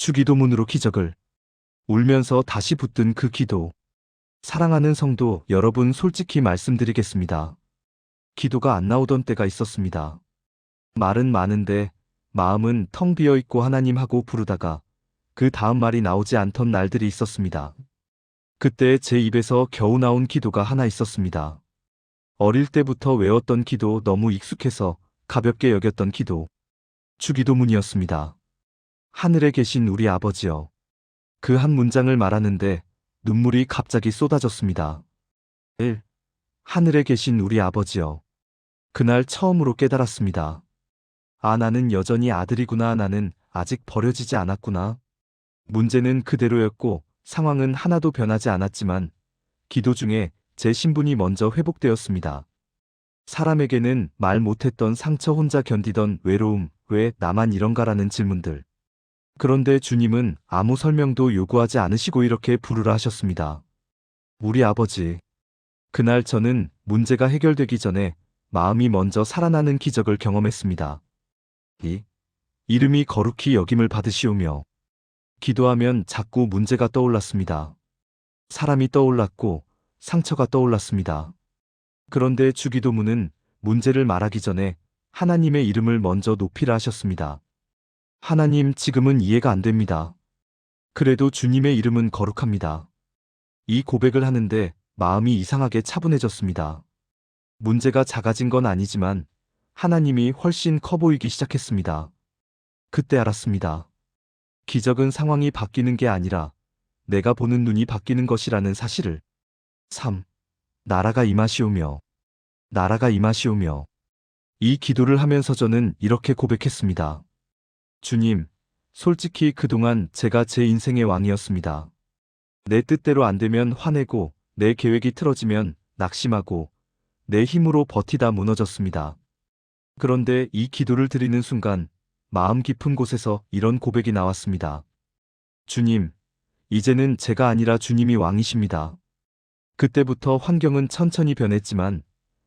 주기도문으로 기적을 울면서 다시 붙든 그 기도. 사랑하는 성도 여러분 솔직히 말씀드리겠습니다. 기도가 안 나오던 때가 있었습니다. 말은 많은데 마음은 텅 비어 있고 하나님 하고 부르다가 그 다음 말이 나오지 않던 날들이 있었습니다. 그때 제 입에서 겨우 나온 기도가 하나 있었습니다. 어릴 때부터 외웠던 기도 너무 익숙해서 가볍게 여겼던 기도. 주기도문이었습니다. 하늘에 계신 우리 아버지여. 그 한 문장을 말하는데 눈물이 갑자기 쏟아졌습니다. 1. 하늘에 계신 우리 아버지여. 그날 처음으로 깨달았습니다. 아, 나는 여전히 아들이구나. 나는 아직 버려지지 않았구나. 문제는 그대로였고 상황은 하나도 변하지 않았지만 기도 중에 제 신분이 먼저 회복되었습니다. 사람에게는 말 못했던 상처 혼자 견디던 외로움, 왜 나만 이런가라는 질문들. 그런데 주님은 아무 설명도 요구하지 않으시고 이렇게 부르라 하셨습니다. 우리 아버지. 그날 저는 문제가 해결되기 전에 마음이 먼저 살아나는 기적을 경험했습니다. 이 이름이 거룩히 여김을 받으시오며 기도하면 자꾸 문제가 떠올랐습니다. 사람이 떠올랐고 상처가 떠올랐습니다. 그런데 주기도문은 문제를 말하기 전에 하나님의 이름을 먼저 높이라 하셨습니다. 하나님 지금은 이해가 안 됩니다. 그래도 주님의 이름은 거룩합니다. 이 고백을 하는데 마음이 이상하게 차분해졌습니다. 문제가 작아진 건 아니지만 하나님이 훨씬 커 보이기 시작했습니다. 그때 알았습니다. 기적은 상황이 바뀌는 게 아니라 내가 보는 눈이 바뀌는 것이라는 사실을. 3. 나라가 임하시오며 나라가 임하시오며 이 기도를 하면서 저는 이렇게 고백했습니다. 주님, 솔직히 그동안 제가 제 인생의 왕이었습니다. 내 뜻대로 안 되면 화내고 내 계획이 틀어지면 낙심하고 내 힘으로 버티다 무너졌습니다. 그런데 이 기도를 드리는 순간 마음 깊은 곳에서 이런 고백이 나왔습니다. 주님, 이제는 제가 아니라 주님이 왕이십니다. 그때부터 환경은 천천히 변했지만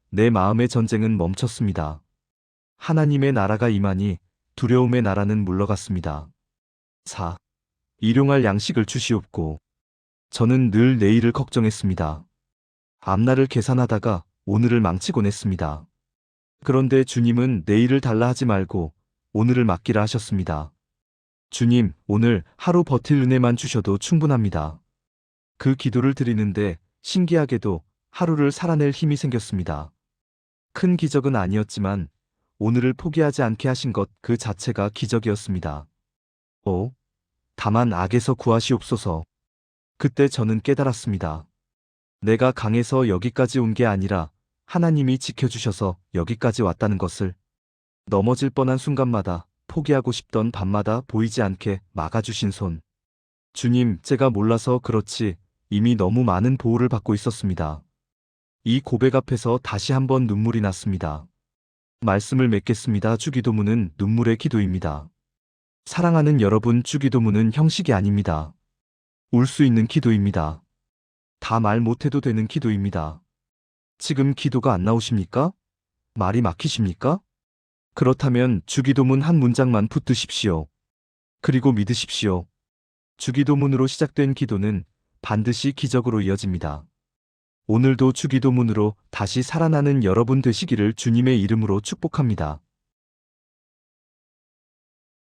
내 마음의 전쟁은 멈췄습니다. 하나님의 나라가 임하니 두려움의 나라는 물러갔습니다. 4. 일용할 양식을 주시옵고 저는 늘 내일을 걱정했습니다. 앞날을 계산하다가 오늘을 망치곤 했습니다. 그런데 주님은 내일을 달라 하지 말고 오늘을 맡기라 하셨습니다. 주님, 오늘 하루 버틸 은혜만 주셔도 충분합니다. 그 기도를 드리는데 신기하게도 하루를 살아낼 힘이 생겼습니다. 큰 기적은 아니었지만 오늘을 포기하지 않게 하신 것 그 자체가 기적이었습니다. 오, 다만 악에서 구하시옵소서. 그때 저는 깨달았습니다. 내가 강해서 여기까지 온 게 아니라 하나님이 지켜주셔서 여기까지 왔다는 것을 넘어질 뻔한 순간마다 포기하고 싶던 밤마다 보이지 않게 막아주신 손. 주님, 제가 몰라서 그렇지 이미 너무 많은 보호를 받고 있었습니다. 이 고백 앞에서 다시 한번 눈물이 났습니다. 말씀을 맺겠습니다. 주기도문은 눈물의 기도입니다. 사랑하는 여러분, 주기도문은 형식이 아닙니다. 울 수 있는 기도입니다. 다 말 못해도 되는 기도입니다. 지금 기도가 안 나오십니까? 말이 막히십니까? 그렇다면 주기도문 한 문장만 붙드십시오. 그리고 믿으십시오. 주기도문으로 시작된 기도는 반드시 기적으로 이어집니다. 오늘도 주기도문으로 다시 살아나는 여러분 되시기를 주님의 이름으로 축복합니다.